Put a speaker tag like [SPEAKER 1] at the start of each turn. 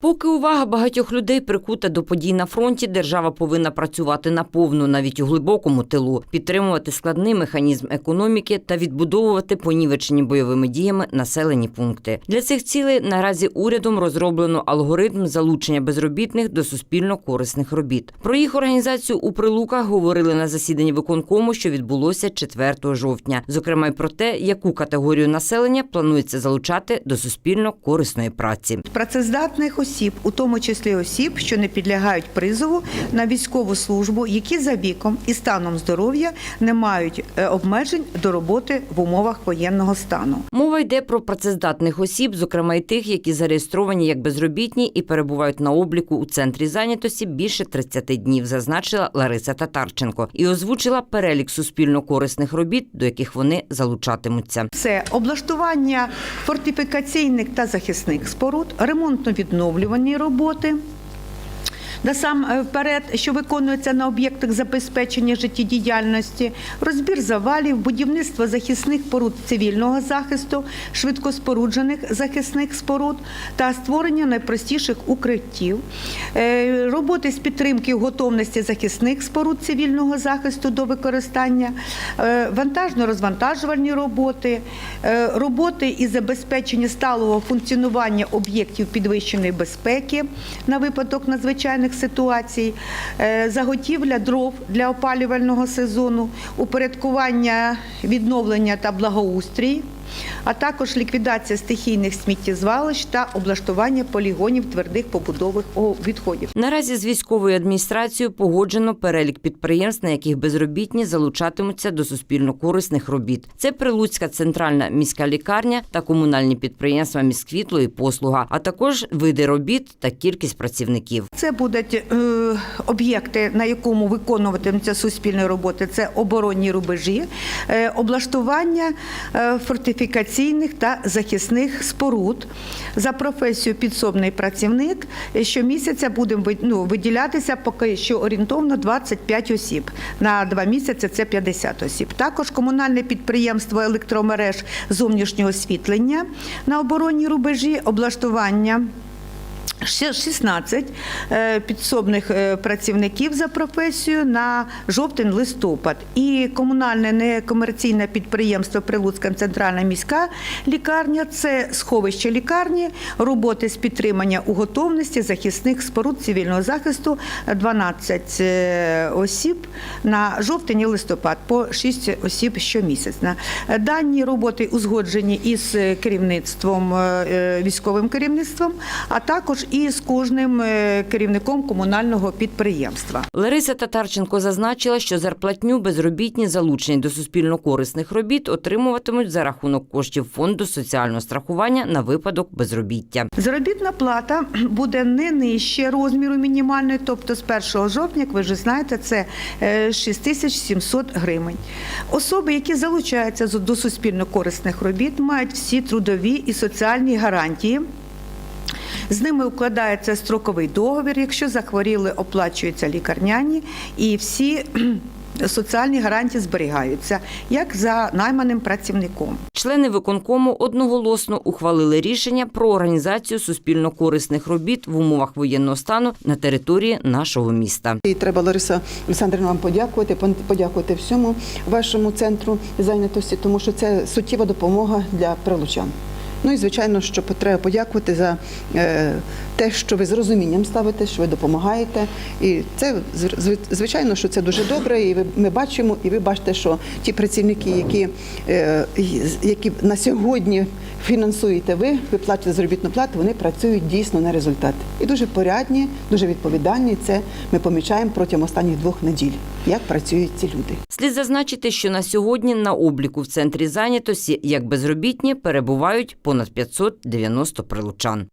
[SPEAKER 1] Поки увага багатьох людей прикута до подій на фронті, держава повинна працювати наповну, навіть у глибокому тилу, підтримувати складний механізм економіки та відбудовувати понівечені бойовими діями населені пункти. Для цих цілей наразі урядом розроблено алгоритм залучення безробітних до суспільно корисних робіт. Про їх організацію у прилуках говорили на засіданні виконкому, що відбулося 4 жовтня. Зокрема, й про те, яку категорію населення планується залучати до суспільно корисної праці.
[SPEAKER 2] працездатних осіб, у тому числі осіб, що не підлягають призову на військову службу, які за віком і станом здоров'я не мають е, обмежень до роботи в умовах воєнного стану.
[SPEAKER 1] Мова йде про працездатних осіб, зокрема й тих, які зареєстровані як безробітні і перебувають на обліку у центрі зайнятості більше 30 днів, зазначила Лариса Татарченко і озвучила перелік суспільно корисних робіт, до яких вони залучатимуться.
[SPEAKER 2] Це облаштування фортифікаційних та захисних споруд, ремонтно-відновлювані роботи. Насамперед, що виконується на об'єктах забезпечення життєдіяльності, розбір завалів, будівництво захисних споруд цивільного захисту, швидкоспоруджених захисних споруд та створення найпростіших укриттів, Е, роботи з підтримки готовності захисних споруд цивільного захисту до використання, е, вантажно-розвантажувальні роботи, е, роботи із забезпечення сталого функціонування об'єктів підвищеної безпеки на випадок надзвичайних ситуацій, е, заготівля дров для опалювального сезону, упорядкування відновлення та благоустрій. А також ліквідація стихійних сміттєзвалищ та облаштування полігонів твердих побудових відходів.
[SPEAKER 1] Наразі з військовою адміністрацією погоджено перелік підприємств, на яких безробітні залучатимуться до суспільно корисних робіт. Це Прилуцька центральна міська лікарня та комунальні підприємства «Міськвітло» і послуга, а також види робіт та кількість працівників.
[SPEAKER 2] Це будуть е, об'єкти, на якому виконуватимуться суспільні роботи. Це оборонні рубежі, е, облаштування е, фортифікаційних та захисних споруд. За професію підсобний працівник е, щомісяця буде ви- ну, виділятися поки що орієнтовно 25 осіб. На два місяці це 50 осіб. Також комунальне підприємство електромереж зовнішнього освітлення на оборонні рубежі, облаштування. Ще 16 е, підсобних е, працівників за професією на жовтень-листопад. І комунальне некомерційне підприємство Прилуцька центральна міська лікарня це сховище лікарні, роботи з підтримання у готовності захисних споруд цивільного захисту 12 е, осіб на жовтень і листопад по 6 осіб щомісяця. Дані роботи узгоджені із керівництвом військовим керівництвом, а також і з кожним е, керівником комунального підприємства.
[SPEAKER 1] Лариса Татарченко зазначила, що зарплатню безробітні залучені до суспільно корисних робіт отримуватимуть за рахунок коштів фонду соціального страхування на випадок безробіття.
[SPEAKER 2] Заробітна плата буде не нижче розміру мінімальної, тобто з 1 жовтня, як ви вже знаєте, це е, 6700 гривень. Особи, які залучаються до суспільно корисних робіт, мають всі трудові і соціальні гарантії. З ними укладається строковий договір. Якщо захворіли, оплачуються лікарняні і всі соціальні гарантії зберігаються, як за найманим працівником.
[SPEAKER 1] Члени виконкому одноголосно ухвалили рішення про організацію суспільно корисних робіт в умовах воєнного стану на території нашого міста.
[SPEAKER 3] І треба, Лариса Олександрівна, вам подякувати, подякувати всьому вашому центру зайнятості, тому що це суттєва допомога для прилучан. Ну і звичайно, що треба подякувати за е, те, що ви з розумінням ставите, що ви допомагаєте. І це зв- зв- звичайно, що це дуже добре. І ми бачимо, і ви бачите, що ті працівники, які, е, які на сьогодні фінансуєте ви, ви платите заробітну плату, вони працюють дійсно на результат. І дуже порядні, дуже відповідальні. Це ми помічаємо протягом останніх двох неділь, як працюють ці люди.
[SPEAKER 1] Слід зазначити, що на сьогодні на обліку в центрі зайнятості як безробітні перебувають понад 590 прилучан.